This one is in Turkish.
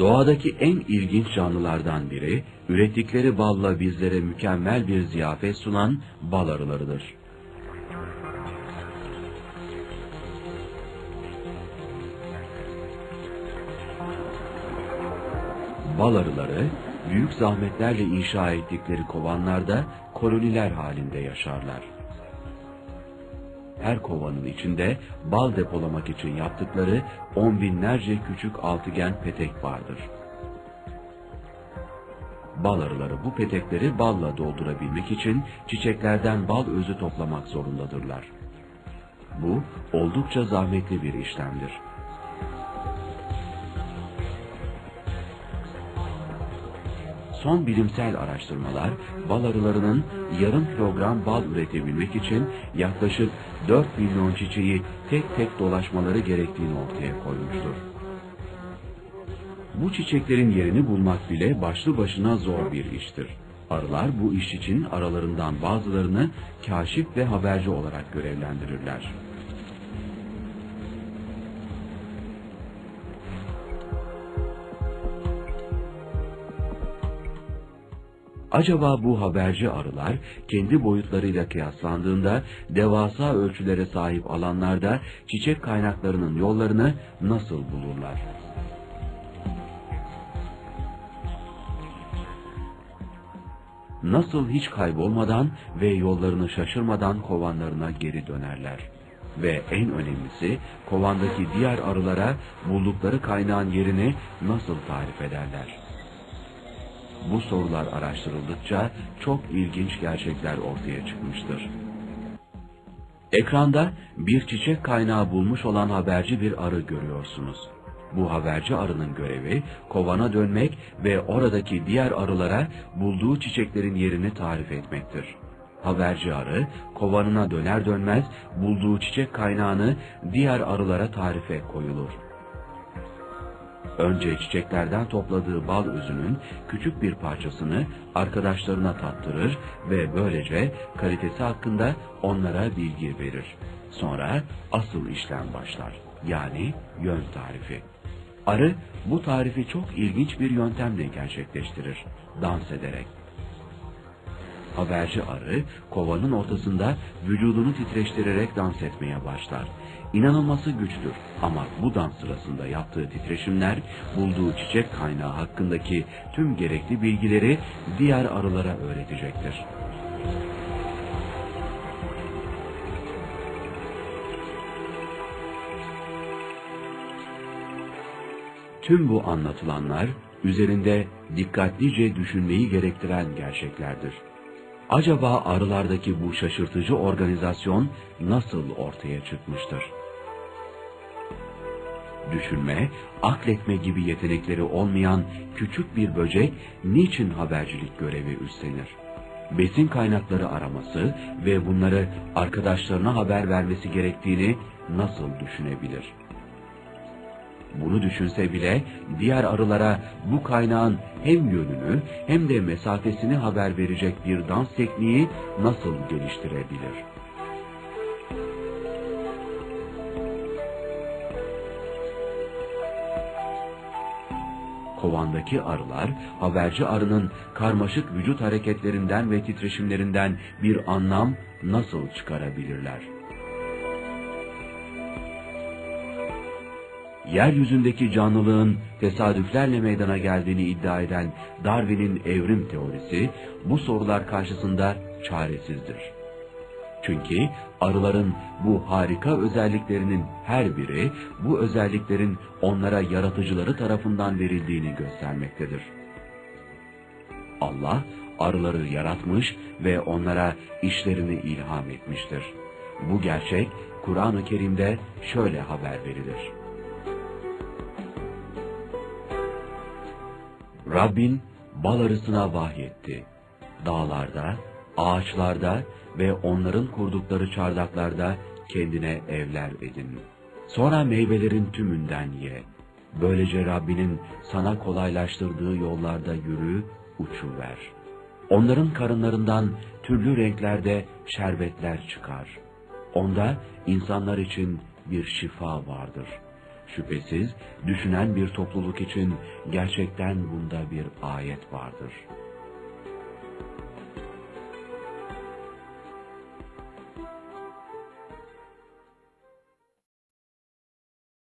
Doğadaki en ilginç canlılardan biri, ürettikleri balla bizlere mükemmel bir ziyafet sunan bal arılarıdır. Bal arıları, büyük zahmetlerle inşa ettikleri kovanlarda koloniler halinde yaşarlar. Her kovanın içinde bal depolamak için yaptıkları on binlerce küçük altıgen petek vardır. Bal arıları bu petekleri balla doldurabilmek için çiçeklerden bal özü toplamak zorundadırlar. Bu oldukça zahmetli bir işlemdir. Son bilimsel araştırmalar bal arılarının yarım kilogram bal üretebilmek için yaklaşık 4 milyon çiçeği tek tek dolaşmaları gerektiğini ortaya koymuştur. Bu çiçeklerin yerini bulmak bile başlı başına zor bir iştir. Arılar bu iş için aralarından bazılarını kaşif ve haberci olarak görevlendirirler. Acaba bu haberci arılar kendi boyutlarıyla kıyaslandığında devasa ölçülere sahip alanlarda çiçek kaynaklarının yollarını nasıl bulurlar? Nasıl hiç kaybolmadan ve yollarını şaşırmadan kovanlarına geri dönerler? Ve en önemlisi kovandaki diğer arılara buldukları kaynağın yerini nasıl tarif ederler? Bu sorular araştırıldıkça çok ilginç gerçekler ortaya çıkmıştır. Ekranda bir çiçek kaynağı bulmuş olan haberci bir arı görüyorsunuz. Bu haberci arının görevi kovana dönmek ve oradaki diğer arılara bulduğu çiçeklerin yerini tarif etmektir. Haberci arı kovanına döner dönmez bulduğu çiçek kaynağını diğer arılara tarife koyulur. Önce çiçeklerden topladığı bal özünün küçük bir parçasını arkadaşlarına tattırır ve böylece kalitesi hakkında onlara bilgi verir. Sonra asıl işlem başlar. Yani yön tarifi. Arı bu tarifi çok ilginç bir yöntemle gerçekleştirir. Dans ederek. Haberci arı kovanın ortasında vücudunu titreştirerek dans etmeye başlar. İnanılması güçtür ama bu dans sırasında yaptığı titreşimler bulduğu çiçek kaynağı hakkındaki tüm gerekli bilgileri diğer arılara öğretecektir. Tüm bu anlatılanlar üzerinde dikkatlice düşünmeyi gerektiren gerçeklerdir. Acaba arılardaki bu şaşırtıcı organizasyon nasıl ortaya çıkmıştır? Düşünme, akletme gibi yetenekleri olmayan küçük bir böcek niçin habercilik görevi üstlenir? Besin kaynakları araması ve bunları arkadaşlarına haber vermesi gerektiğini nasıl düşünebilir? Bunu düşünse bile diğer arılara bu kaynağın hem yönünü hem de mesafesini haber verecek bir dans tekniği nasıl geliştirebilir? Kovandaki arılar, haberci arının karmaşık vücut hareketlerinden ve titreşimlerinden bir anlam nasıl çıkarabilirler? Yeryüzündeki canlılığın tesadüflerle meydana geldiğini iddia eden Darwin'in evrim teorisi bu sorular karşısında çaresizdir. Çünkü arıların bu harika özelliklerinin her biri bu özelliklerin onlara yaratıcıları tarafından verildiğini göstermektedir. Allah arıları yaratmış ve onlara işlerini ilham etmiştir. Bu gerçek Kur'an-ı Kerim'de şöyle haber verilir. Rabbin bal arısına vahyetti. Dağlarda, ağaçlarda ve onların kurdukları çardaklarda kendine evler edin. Sonra meyvelerin tümünden ye. Böylece Rabbinin sana kolaylaştırdığı yollarda yürü, uçuver. Onların karınlarından türlü renklerde şerbetler çıkar. Onda insanlar için bir şifa vardır. Şüphesiz düşünen bir topluluk için gerçekten bunda bir ayet vardır.